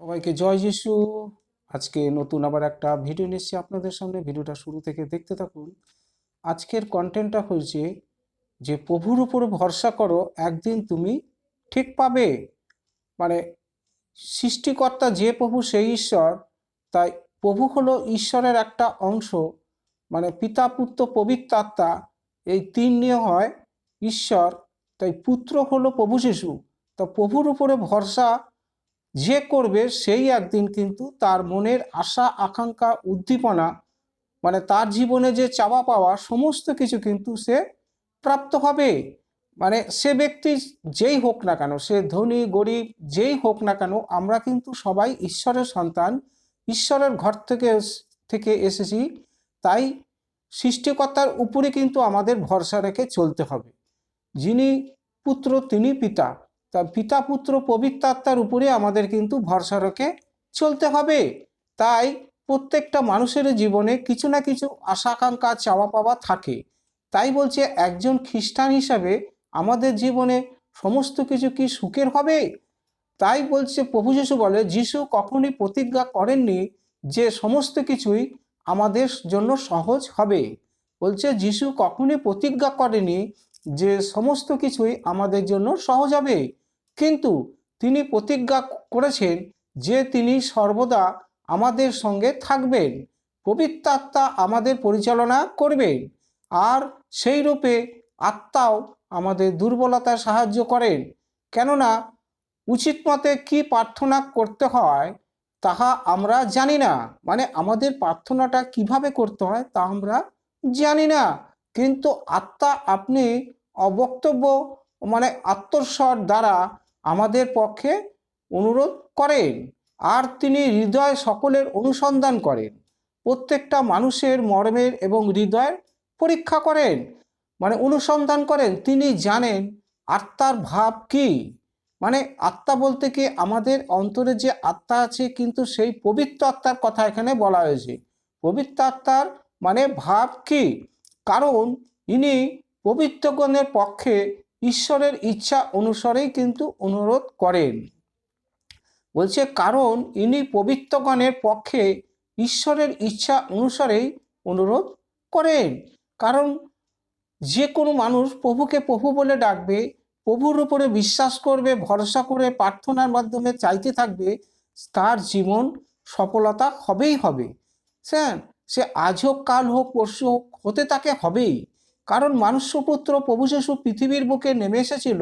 সবাইকে জয় যিশু। আজকে নতুন আবার একটা ভিডিও নিচ্ছি আপনাদের সামনে। ভিডিওটা শুরু থেকে দেখতে থাকুন। আজকের কন্টেন্টটা হয়েছে যে, প্রভুর উপরে ভরসা করো, একদিন তুমি ঠিক পাবে। মানে সৃষ্টিকর্তা যে প্রভু সেই ঈশ্বর। তাই প্রভু হলো ঈশ্বরের একটা অংশ। মানে পিতা, পুত্র, পবিত্র আত্মা, এই তিন নিয়ে হয় ঈশ্বর। তাই পুত্র হলো প্রভু শিশু তা প্রভুর উপরে ভরসা যে করবে সেই একদিন কিন্তু তার মনের আশা, আকাঙ্ক্ষা, উদ্দীপনা মানে তার জীবনে যে চাওয়া পাওয়া সমস্ত কিছু কিন্তু সে প্রাপ্ত হবে। মানে সে ব্যক্তি যেই হোক না কেন, সে ধনী, গরিব, যেই হোক না কেন, আমরা কিন্তু সবাই ঈশ্বরের সন্তান, ঈশ্বরের ঘর থেকে থেকে এসেছি। তাই সৃষ্টিকর্তার উপরে কিন্তু আমাদের ভরসা রেখে চলতে হবে। যিনি পুত্র, তিনি পিতা। তা পিতা পুত্র পবিত্র আত্মার উপরে আমাদের কিন্তু ভরসা রেখে চলতে হবে। তাই প্রত্যেকটা মানুষের জীবনে কিছু না কিছু আশা আকাঙ্ক্ষা চাওয়া পাওয়া থাকে। তাই বলছে, একজন খ্রিস্টান হিসাবে আমাদের জীবনে সমস্ত কিছু কি সুখের হবে? তাই বলছে, প্রভু যিশু বলে, যিশু কখনই প্রতিজ্ঞা করেননি যে সমস্ত কিছুই আমাদের জন্য সহজ হবে। বলছে, যিশু কখনই প্রতিজ্ঞা করেনি যে সমস্ত কিছুই আমাদের জন্য সহজ হবে। কিন্তু তিনি প্রতিজ্ঞা করেছেন যে তিনি সর্বদা আমাদের সঙ্গে থাকবেন পবিত্র আত্মা আমাদের পরিচালনা করবেন, আর সেই রূপে আত্মাও আমাদের দুর্বলতায় সাহায্য করেন। কেননা উচিত মতে কী প্রার্থনা করতে হয় তাহা আমরা জানি না মানে আমাদের প্রার্থনাটা কীভাবে করতে হয় তা আমরা জানি না। কিন্তু আত্মা আপনি অবক্তব্য মানে আত্মস্বর দ্বারা আমাদের পক্ষে অনুরোধ করেন আর তিনি হৃদয় সকলের অনুসন্ধান করেন। প্রত্যেকটা মানুষের মর্মের এবং হৃদয়ের পরীক্ষা করেন। মানে অনুসন্ধান করেন, তিনি জানেন আত্মার ভাব কি। মানে আত্মা বলতে কি আমাদের অন্তরে যে আত্মা আছে, কিন্তু সেই পবিত্র আত্মার কথা এখানে বলা হয়েছে। পবিত্র আত্মার মানে ভাব কি? কারণ ইনি পবিত্রগণের পক্ষে ঈশ্বরের ইচ্ছা অনুসারেই কিন্তু অনুরোধ করেন। বলছে, কারণ ইনি পবিত্রগণের পক্ষে ঈশ্বরের ইচ্ছা অনুসারেই অনুরোধ করেন। কারণ যে কোনো মানুষ প্রভুকে প্রভু বলে ডাকবে, প্রভুর উপরে বিশ্বাস করবে, ভরসা করে প্রার্থনার মাধ্যমে চাইতে থাকবে, তার জীবন সফলতা হবেই হবে। হ্যাঁ সে আজ হোক কাল হোক, পরশু হোক, হতে তাকে হবেই। কারণ মানুষ্যপুত্র প্রভু যিশু পৃথিবীর বুকে নেমে এসেছিল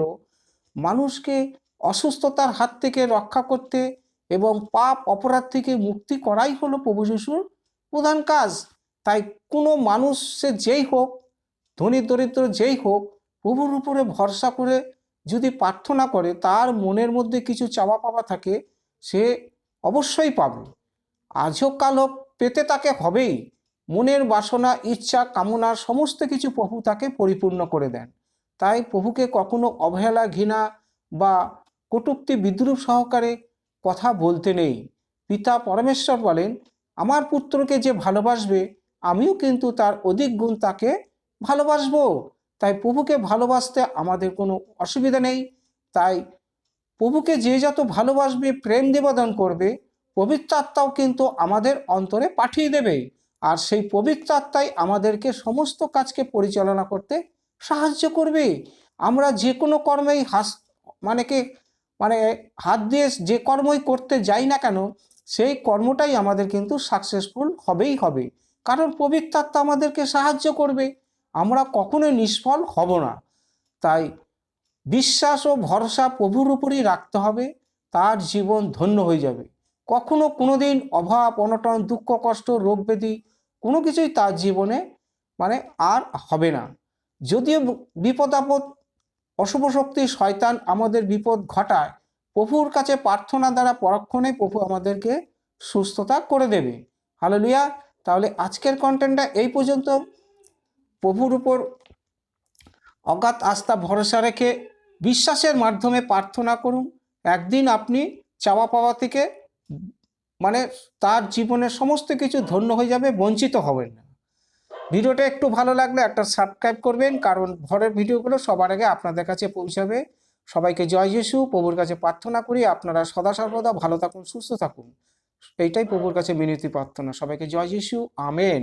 মানুষকে অসুস্থতার হাত থেকে রক্ষা করতে এবং পাপ অপরাধ থেকে মুক্তি করাই হলো প্রভু যিশুর প্রধান কাজ। তাই কোনো মানুষ সে যেই হোক, ধনী, দরিদ্র যেই হোক, প্রভুর উপরে ভরসা করে যদি প্রার্থনা করে, তার মনের মধ্যে কিছু চাওয়া পাওয়া থাকে, সে অবশ্যই পাবে। আজও কাল হোক, পেতে তাকে হবেই। মনের বাসনা, ইচ্ছা, কামনা, সমস্ত কিছু প্রভু তাকে পরিপূর্ণ করে দেন। তাই প্রভুকে কখনো অবহেলা, ঘৃণা বা কটূক্তি বিদ্রুপ সহকারে কথা বলতে নেই। পিতা পরমেশ্বর বলেন, আমার পুত্রকে যে ভালোবাসবে, আমিও কিন্তু তার অধিক গুণ তাকে ভালোবাসবো। তাই প্রভুকে ভালোবাসতে আমাদের কোনো অসুবিধা নেই। তাই প্রভুকে যে যত ভালোবাসবে, প্রেম নিবেদন করবে পবিত্রাত্মাও কিন্তু আমাদের অন্তরে পাঠিয়ে দেবে। আর সেই পবিত্র আত্মাই আমাদেরকে সমস্ত কাজকে পরিচালনা করতে সাহায্য করবে। আমরা যে কোনো কর্মেই হাস মানে কি মানে হাত দিয়ে যে কর্মই করতে যাই না কেন, সেই কর্মটাই আমাদের কিন্তু সাকসেসফুল হবেই হবে। কারণ পবিত্র আত্মা আমাদেরকে সাহায্য করবে। আমরা কখনোই নিষ্ফল হব না। তাই বিশ্বাস ও ভরসা প্রভুর উপরই রাখতে হবে। তার জীবন ধন্য হয়ে যাবে। কখনো কোনোদিন অভাব, অনটন, দুঃখ, কষ্ট, রোগ, ব্যাধি কোনো কিছুই তার জীবনে মানে আর হবে না। যদিও বিপদ আপদ, অশুভ শক্তি, শয়তান আমাদের বিপদ ঘটায়, প্রভুর কাছে প্রার্থনা দ্বারা পরক্ষণে প্রভু আমাদেরকে সুস্থতা করে দেবে। হালেলুয়া। তাহলে আজকের কন্টেন্টটা এই পর্যন্ত। প্রভুর উপর অগাধ আস্থা, ভরসা রেখে বিশ্বাসের মাধ্যমে প্রার্থনা করুন। একদিন আপনি চাওয়া পাওয়া থেকে মানে তার জীবনের সমস্ত কিছু ধন্য হয়ে যাবে, বঞ্চিত হবেন না। ভিডিওটা একটু ভালো লাগলে একটা সাবস্ক্রাইব করবেন, কারণ ঘরের ভিডিওগুলো সবার আগে আপনাদের কাছে পৌঁছাবে। সবাইকে জয় যিশু, প্রভুর কাছে প্রার্থনা করি, আপনারা সদা সর্বদা ভালো থাকুন, সুস্থ থাকুন। এইটাই প্রভুর কাছে মিনতি প্রার্থনা। সবাইকে জয় যিশু, আমেন।